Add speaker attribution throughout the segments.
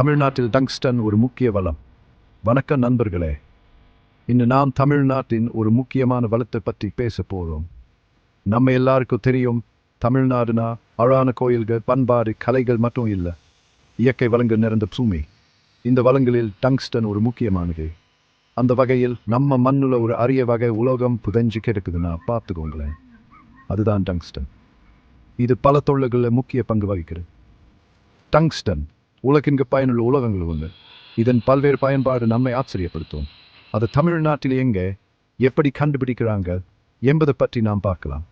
Speaker 1: தமிழ்நாட்டில் டங்ஸ்டன் ஒரு முக்கிய வளம். வணக்கம் நண்பர்களே இன்று நாம் தமிழ்நாட்டின் ஒரு முக்கியமான வளத்தை பற்றி பேச போகிறோம் நம்ம எல்லாருக்கும் தெரியும் தமிழ்நாடுனா அழகான கோயில்கள் பண்பாடு கலைகள் மட்டும் இல்லை. இயற்கை வளங்கள் நிறைந்த பூமி. இந்த வளங்களில் டங்ஸ்டன் ஒரு முக்கியமானது. அந்த வகையில் நம்ம மண்ணில் ஒரு அரிய வகை உலோகம் புதைஞ்சு கிடக்குதுன்னா பார்த்துக்கோங்களேன். அதுதான் டங்ஸ்டன் இது பல தொழில்களில் முக்கிய பங்கு வகிக்கிறது. டங்ஸ்டன் உலகெங்கு பயனுள்ள உலகங்கள் ஒன்று இதன் பல்வேறு பயன்பாடு நம்மை ஆச்சரியப்படுத்தும். அது தமிழ்நாட்டில் எங்கே எப்படி கண்டுபிடிக்கிறாங்க என்பதை பற்றி நாம் பார்க்கலாம்.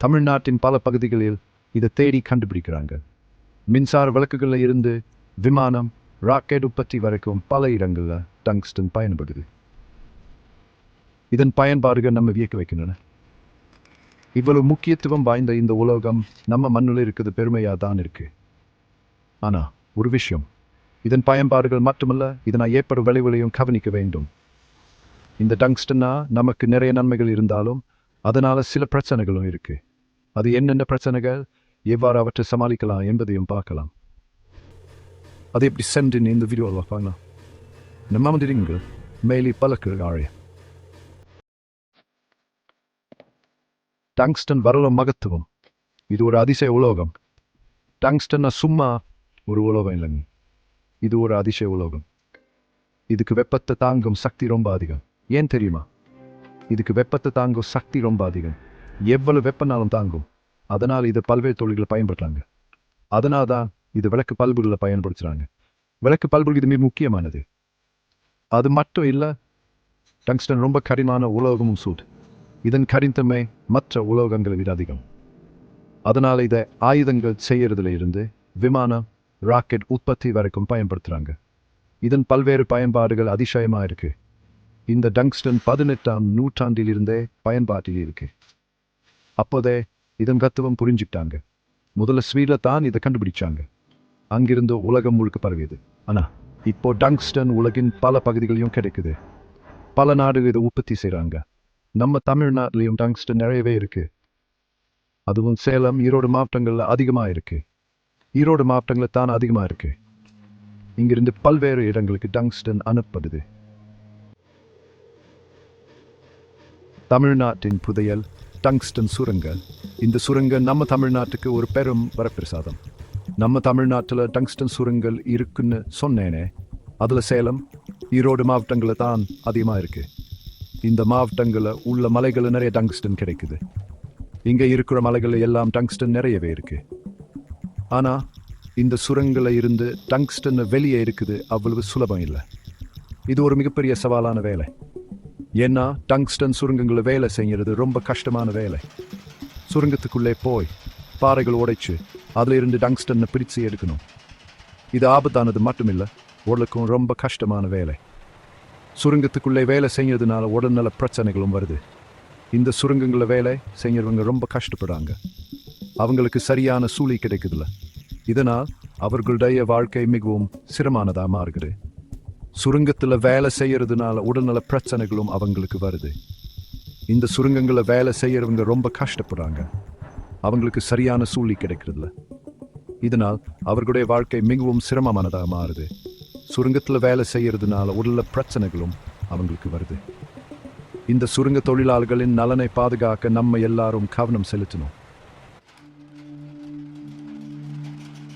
Speaker 1: தமிழ்நாட்டின் பல பகுதிகளில் இதை தேடி கண்டுபிடிக்கிறாங்க. மின்சார விளக்குகளில் இருந்து விமானம் ராக்கெட் உற்பத்தி வரைக்கும் பல இடங்களில் டங்ஸ்டன் பயன்படுது. இதன் பயன்பாடுகள் நம்ம வியக்க வைக்கின்றன. இவ்வளவு முக்கியத்துவம் வாய்ந்த இந்த உலோகம் நம்ம மண்ணில் இருக்குது பெருமையாக தான் இருக்கு. ஆனா ஒரு விஷயம். இதன் பயன்பாடுகள் மட்டுமல்ல இதனால் ஏற்படும் விளைவுகளையும் கவனிக்க வேண்டும். இந்த டங்ஸ்டனா நமக்கு நிறைய நன்மைகள் இருந்தாலும் அதனால சில பிரச்சனைகளும் இருக்கு. அது என்னென்ன பிரச்சனைகள் எவ்வாறு அவற்றை சமாளிக்கலாம் என்பதையும் பார்க்கலாம். அது எப்படி சென்று இந்த வீடியோவில் பார்க்கலாம். நம்ம வந்துடுங்க மேலே பலக்கு ஆழ். டங்ஸ்டன் வரலும் மகத்துவம். இது ஒரு அதிசய உலோகம். டங்ஸ்டன்னா சும்மா ஒரு உலோகம் இல்லைங்க. இது ஒரு அதிசய உலோகம். இதுக்கு வெப்பத்தை தாங்கும் சக்தி ரொம்ப அதிகம். ஏன் தெரியுமா? இதுக்கு வெப்பத்தை தாங்கும் சக்தி ரொம்ப அதிகம். எவ்வளவு வெப்பனாலும் தாங்கும். அதனால் இதை பல்வேறு தொழில்களை பயன்படுத்துறாங்க. அதனால தான் இது விளக்கு பல்புகளை பயன்படுத்துகிறாங்க விளக்கு பல்புகள் இது மிக முக்கியமானது. அது மட்டும் இல்லை டங்ஸ்டன் ரொம்ப கடினமான உலோகமும் சூட். இதன் கடினத்தன்மை மற்ற உலோகங்களை விட அதிகம். அதனால் இதை ஆயுதங்கள் செய்யறதுல இருந்து விமானம் ராக்கெட் உற்பத்தி வரைக்கும் பயன்படுத்துகிறாங்க இதன் பல்வேறு பயன்பாடுகள் அதிசயமாக இருக்கு. இந்த டங்ஸ்டன் பதினெட்டாம் நூற்றாண்டில் இருந்தே பயன்பாட்டில் இருக்கு. அப்போதே இதன் தத்துவம் புரிஞ்சுக்கிட்டாங்க. முதல்ல ஸ்வீடில் தான் இதை கண்டுபிடிச்சாங்க. அங்கிருந்து உலகம் முழுக்க பரவியது. ஆனா இப்போ டங்ஸ்டன் உலகின் பல பகுதிகளிலும் கிடைக்குது. பல நாடுகள் இதை உற்பத்தி செய்கிறாங்க நம்ம தமிழ்நாட்டிலையும் டங்ஸ்டன் நிறையவே இருக்கு. அதுவும் சேலம் ஈரோடு மாவட்டங்களில் அதிகமாக இருக்குது ஈரோடு மாவட்டங்களில் தான் அதிகமாக இருக்கு. இங்கிருந்து பல்வேறு இடங்களுக்கு டங்ஸ்டன் அனுப்பப்படுது. தமிழ்நாட்டின் புதையல் டங்ஸ்டன் சுரங்கள் இந்த சுரங்கள் நம்ம தமிழ்நாட்டுக்கு ஒரு பெரும் வரப்பிரசாதம். நம்ம தமிழ்நாட்டில் டங்ஸ்டன் சுரங்கள் இருக்குன்னு சொன்னேனே அதில் சேலம் ஈரோடு மாவட்டங்களில் தான் அதிகமாக இருக்கு. இந்த மாவட்டங்களில் உள்ள மலைகளில் நிறைய டங்ஸ்டன் கிடைக்குது. இங்கே இருக்கிற மலைகளில் எல்லாம் டங்ஸ்டன் நிறையவே இருக்கு. ஆனால் இந்த சுரங்களில் இருந்து டங்ஸ்டன் வெளியே இருக்குது அவ்வளவு சுலபம் இல்லை. இது ஒரு மிகப்பெரிய சவாலான வேலை. ஏன்னா டங்ஸ்டன் சுரங்கங்களை வேலை செய்கிறது ரொம்ப கஷ்டமான வேலை. சுரங்கத்துக்குள்ளே போய் பாறைகள் உடைச்சு அதில் இருந்து டங்ஸ்டனை பிரித்து எடுக்கணும். இது ஆபத்தானது மட்டுமில்லை உடலுக்கும் ரொம்ப கஷ்டமான வேலை. சுரங்கத்துக்குள்ளே வேலை செய்யறதுனால உடல்நல பிரச்சனைகளும் வருது. இந்த சுரங்கங்களில் வேலை செய்கிறவங்க ரொம்ப கஷ்டப்படுறாங்க. அவங்களுக்கு சரியான சூழி கிடைக்குதுல்ல. இதனால் அவர்களுடைய வாழ்க்கை மிகவும் சிரமானதாக மாறுகிறது. சுருங்கத்தில் வேலை செய்யறதுனால உடல்நல பிரச்சனைகளும் அவங்களுக்கு வருது. இந்த சுருங்கங்களில் வேலை செய்யறவங்க ரொம்ப கஷ்டப்படுறாங்க. அவங்களுக்கு சரியான சூழி கிடைக்கிறதில்ல. இதனால் அவர்களுடைய வாழ்க்கை மிகவும் சிரமமானதாக மாறுது. சுருங்கத்தில் வேலை செய்யறதுனால உடல்ல பிரச்சனைகளும் அவங்களுக்கு வருது. இந்த சுருங்க தொழிலாளர்களின் நலனை பாதுகாக்க நம்ம எல்லாரும் கவனம் செலுத்தணும்.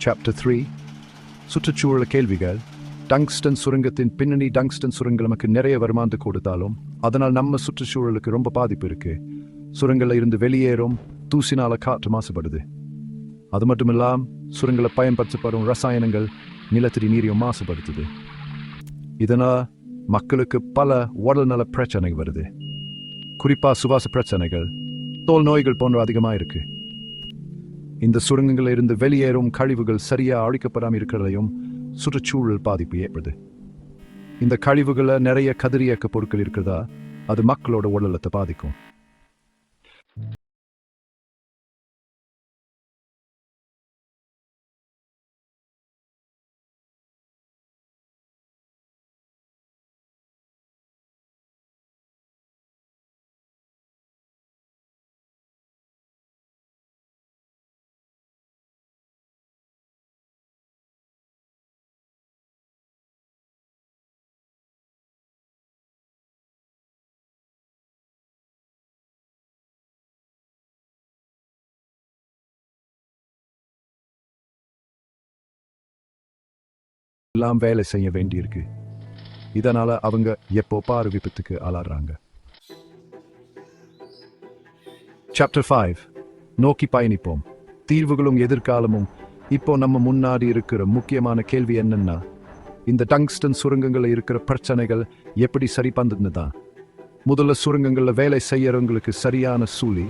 Speaker 1: சாப்டர் த்ரீ சுற்றுச்சூழல் கேள்விகள். டங்ஸ்டன் சுரங்கத்தின் பின்னணி டங்ஸ்டன் சுரங்கம் நமக்கு நிறைய வருமானத்து கொடுத்தாலும் அதனால் நம்ம சுற்றுச்சூழலுக்கு ரொம்ப பாதிப்பு இருக்கு. சுரங்கல இருந்து வெளியேறும் தூசினால காற்று மாசுபடுது. அது மட்டும் இல்லாம சுரங்களை பயன்படுத்தப்படும் ரசாயனங்கள் நிலத்தடி நீரையும் மாசுபடுத்துது. இதனால் மக்களுக்கு பல உடல்நல பிரச்சனை வருது. குறிப்பா சுவாச பிரச்சனைகள் தோல் நோய்கள் போன்ற அதிகமாக இருக்குது இந்த சுரங்கங்களில் இருந்து வெளியேறும் கழிவுகள் சரியா அழிக்கப்படாமல் இருக்கிறதையும் சுற்றுச்சூழல் பாதிப்பு ஏற்படுது. இந்த கழிவுகளை நிறைய கதிரியக்க பொருட்கள் இருக்கிறதா? அது மக்களோட உடலத்தை பாதிக்கும். எல்லாம் வேலை செய்ய வேண்டியிருக்கு. இதனால அவங்க எப்போ பாரு விபத்துக்கு ஆளாடுறாங்க சாப்டர் ஃபைவ் நோக்கி பயணிப்போம். தீர்வுகளும் எதிர்காலமும். இப்போ நம்ம முன்னாடி இருக்கிற முக்கியமான கேள்வி என்னன்னா இந்த டங்ஸ்டன் சுரங்கங்களில் இருக்கிற பிரச்சனைகள் எப்படி சரி பண்ணுதுன்னு தான். முதல்ல சுரங்கங்களில் வேலை செய்யறவங்களுக்கு சரியான சூழி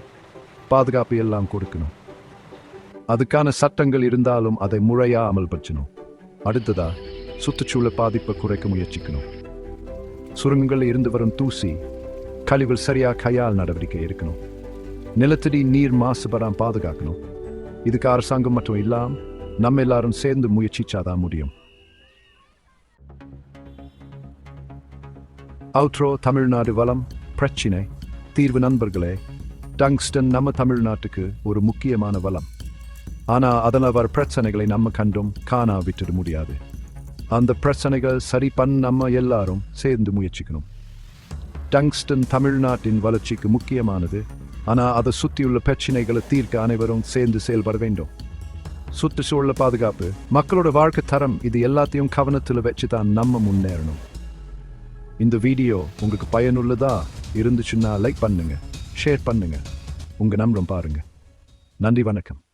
Speaker 1: பாதுகாப்பு எல்லாம் கொடுக்கணும். அதுக்கான சட்டங்கள் இருந்தாலும் அதை முறையா அமல்படுத்தணும். அடுத்ததா சுற்றுச்சூழல் பாதிப்பை குறைக்க முயற்சிக்கணும். சுரங்கங்கள்ல இருந்து வரும் தூசி கழிவுகள் சரியா கையால் நடவடிக்கை இருக்கணும் நிலத்தடி நீர் மாசுபடாம பாதுகாக்கணும். இதுக்கு அரசாங்கம் மட்டும் இல்லாமல் நம்ம எல்லாரும் சேர்ந்து முயற்சிச்சாதான் முடியும். அவுட்ரோ தமிழ்நாடு வளம் பிரச்சினை தீர்வு நண்பர்களே டங்ஸ்டன் நம்ம தமிழ்நாட்டுக்கு ஒரு முக்கியமான வளம். ஆனா அதனால் வர பிரச்சனைகளை நம்ம கண்டும் காணா விட்டுட முடியாது. அந்த பிரச்சனைகள் சரி பண்ண நம்ம எல்லாரும் சேர்ந்து முயற்சிக்கணும். டங்ஸ்டன் தமிழ்நாட்டின் வளர்ச்சிக்கு முக்கியமானது. ஆனால் அதை சுற்றியுள்ள பிரச்சனைகளை தீர்க்க அனைவரும் சேர்ந்து செயல்பட வேண்டும். சுற்றுச்சூழல் பாதுகாப்பு மக்களோட வாழ்க்கை தரம் இது எல்லாத்தையும் கவனத்தில் வச்சு தான் நம்ம முன்னேறணும். இந்த வீடியோ உங்களுக்கு பயனுள்ளதா இருந்துச்சுன்னா லைக் பண்ணுங்க ஷேர் பண்ணுங்க. உங்க நம்பரும் பாருங்க. நன்றி வணக்கம்.